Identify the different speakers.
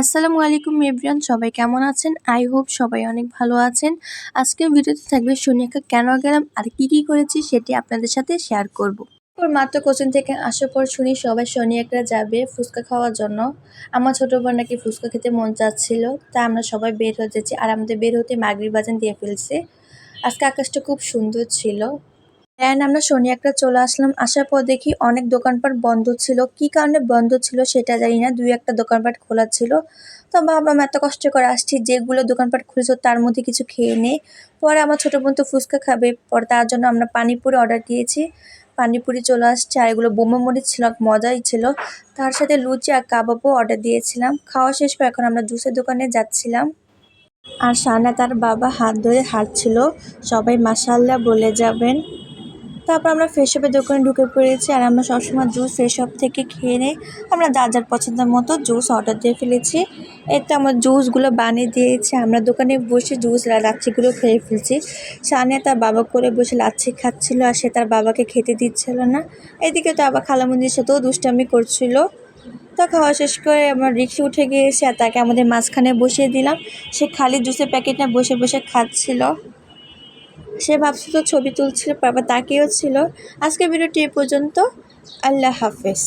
Speaker 1: আসসালামু আলাইকুম এভরিওয়ান, সবাই কেমন আছেন? আই হোপ সবাই অনেক ভালো আছেন। আজকের ভিডিওতে থাকবে সোনিয়াকে কেন গেলাম আর কি কি করেছি সেটি আপনাদের সাথে শেয়ার করব। ওর মাত্র কোচিং থেকে আসার পর শুনি সবাই সোনিয়াকরা যাবে ফুচকা খাওয়ার জন্য। আমার ছোটো বোন নাকি ফুচকা খেতে মন চাচ্ছিল তা আমরা সবাই বের যাচ্ছি। আর আমাদের বের হতে মাগরির বাজান দিয়ে ফেলছে। আজকে আকাশটা খুব সুন্দর ছিল। অ্যান্ড আমরা শনিয়াকড়া চলে আসলাম। আসার পর দেখি অনেক দোকানপাট বন্ধ ছিল। কি কারণে বন্ধ ছিল সেটা জানি না। দুই একটা দোকানপাট খোলা ছিল। তো ভাবলাম এত কষ্ট করে আসছি, যেগুলো দোকানপাট খুলেছিল তার মধ্যে কিছু খেয়ে নেই। পরে আমার ছোটো বোন তো ফুচকা খাবে। পরে তার জন্য আমরা পানিপুরি অর্ডার দিয়েছি। পানিপুরি চলে আসছে আর এগুলো বোমা মরিচ ছিল, মজাই ছিল। তার সাথে লুচি আর কাবাবও অর্ডার দিয়েছিলাম। খাওয়া শেষ পর এখন আমরা জুসের দোকানে যাচ্ছিলাম। আর সানা তার বাবা হাত ধরে হাঁটছিল। সবাই মাসাল্লাহ বলে যাবেন। তারপর আমরা ফ্রেশ আপের দোকানে ঢুকে পড়েছি আর আমরা সবসময় জুস ফ্রেশ আপ থেকে খেয়ে নিই। আমরা যার যার পছন্দের মতো জুস অর্ডার দিয়ে ফেলেছি। এতে আমার জুসগুলো বানিয়ে দিয়েছে। আমরা দোকানে বসে জুস লাচ্ছিগুলো খেয়ে ফেলছি। সানিয়া তার বাবা করে বসে লাচ্ছি খাচ্ছিল আর সে তার বাবাকে খেতে দিচ্ছিল না। এদিকে তো আবার খালামন্দির সাথেও দুষ্টামি করছিল। তা খাওয়া শেষ করে আমরা রিক্সে উঠে গিয়েছি আর তাকে আমাদের মাঝখানে বসিয়ে দিলাম। সে খালি জুসের প্যাকেটটা বসে বসে খাচ্ছিল। সে ভাবছিল ছবি তুলছিল বাবা তাকিয়েও ছিল। আজকে ভিডিওটি এ পর্যন্ত। আল্লাহ হাফেজ।